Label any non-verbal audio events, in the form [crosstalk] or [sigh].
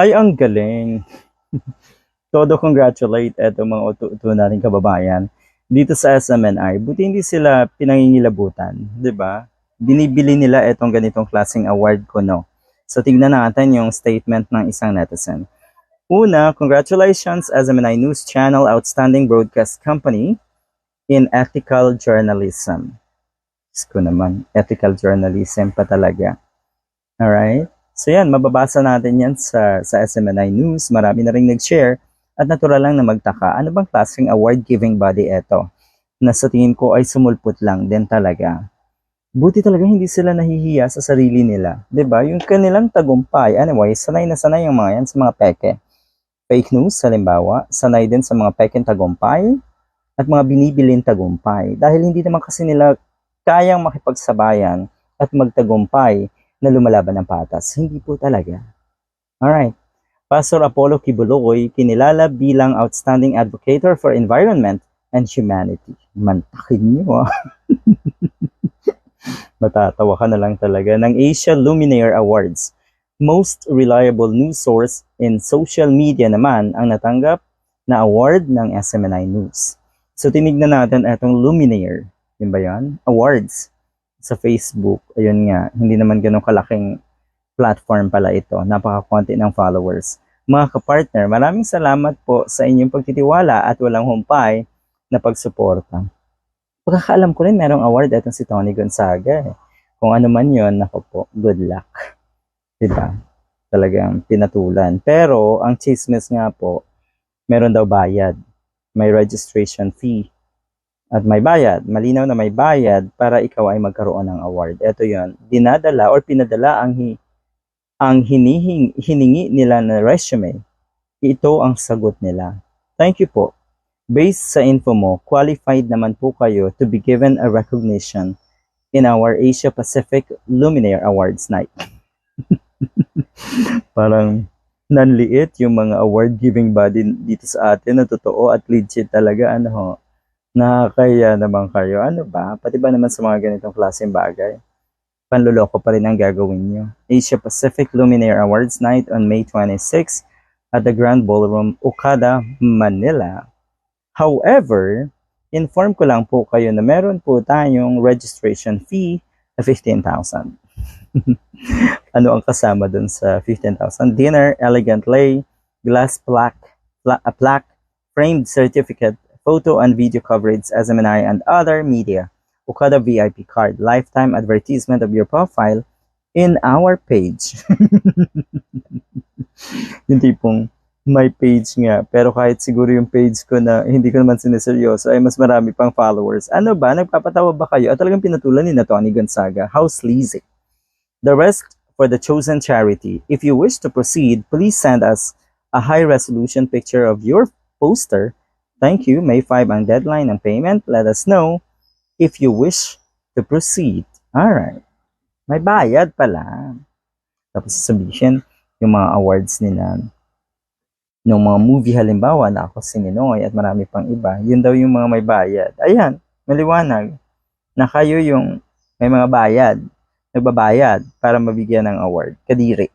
Ay, ang galing. [laughs] Todo congratulate eto mga utu-utu nating kababayan dito sa SMNI. Buti hindi sila pinangingilabutan, 'di ba? Binibili nila etong ganitong klaseng award ko, no? So tignan natin yung statement ng isang netizen. Una, congratulations SMNI News Channel Outstanding Broadcast Company in Ethical Journalism. Diyos ko naman, ethical journalism pa talaga. Alright? So yan, mababasa natin yan sa, sa SMNI News. Marami na rin nag-share at natural lang na magtaka. Ano bang klaseng award-giving body ito? Na sa tingin ko ay sumulpot lang din talaga. Buti talaga hindi sila nahihiya sa sarili nila. ba Yung kanilang tagumpay. Anyway, sanay na sanay yung mga yan sa mga peke. Fake news, halimbawa, sanay din sa mga pekeng tagumpay at mga binibilin tagumpay. Dahil hindi naman kasi nila kayang makipagsabayan at magtagumpay na lumalaban ng patas. Hindi po talaga. Alright. Pastor Apollo Kibuloy, kinilala bilang Outstanding Advocator for Environment and Humanity. Mantakin nyo ah. [laughs] Matatawa ka na lang talaga. Ng Asia Luminaire Awards. Most Reliable News Source in Social Media naman ang natanggap na award ng SMNI News. So tinignan natin itong Luminaire. Yun ba yan? Awards sa Facebook. Ayun nga, hindi naman ganun kalaking platform pala ito. Napaka-konti ng followers. Mga kapartner, maraming salamat po sa inyong pagtitiwala at walang humpay na pagsuporta. Pagkakaalam ko rin, merong award itong si Tony Gonzaga. Eh. Kung ano man yon nako po, good luck. Diba? Talagang pinatulan. Pero, ang chismis nga po, meron daw bayad. May registration fee. At may bayad. Malinaw na may bayad para ikaw ay magkaroon ng award. Ito yon Dinadala or pinadala ang hi ang hinihing, hiningi nila na resume. Ito ang sagot nila. Thank you po. Based sa info mo, qualified naman po kayo to be given a recognition in our Asia Pacific Luminaire Awards night. [laughs] Parang nanliit yung mga award-giving body dito sa atin na totoo at legit talaga. Ano ho? Nakakaya naman kayo. Ano ba? Pati ba naman sa mga ganitong klaseng bagay? Panluloko pa rin ang gagawin nyo. Asia Pacific Luminaire Awards Night on May 26 at the Grand Ballroom, Okada, Manila. However, inform ko lang po kayo na meron po tayong registration fee na 15,000. [laughs] ano ang kasama dun sa 15,000? Dinner, elegant lay, glass plaque, pla- a plaque, framed certificate, photo and video coverage, SMNI, and other media. Okada VIP card, lifetime advertisement of your profile in our page. [laughs] yung tipong may page nga, pero kahit siguro yung page ko na hindi ko naman sineseryoso ay mas marami pang followers. Ano ba? Nagpapatawa ba kayo? At talagang pinatulan ni na Tony Gonzaga. How sleazy. The rest for the chosen charity. If you wish to proceed, please send us a high-resolution picture of your poster. Thank you. May 5 ang deadline ng payment. Let us know if you wish to proceed. Alright. May bayad pala. Tapos sabihin yung mga awards nila ng mga movie halimbawa na ako si Ninoy at marami pang iba. Yun daw yung mga may bayad. Ayan, maliwanag na kayo yung may mga bayad nagbabayad para mabigyan ng award. Kadiri.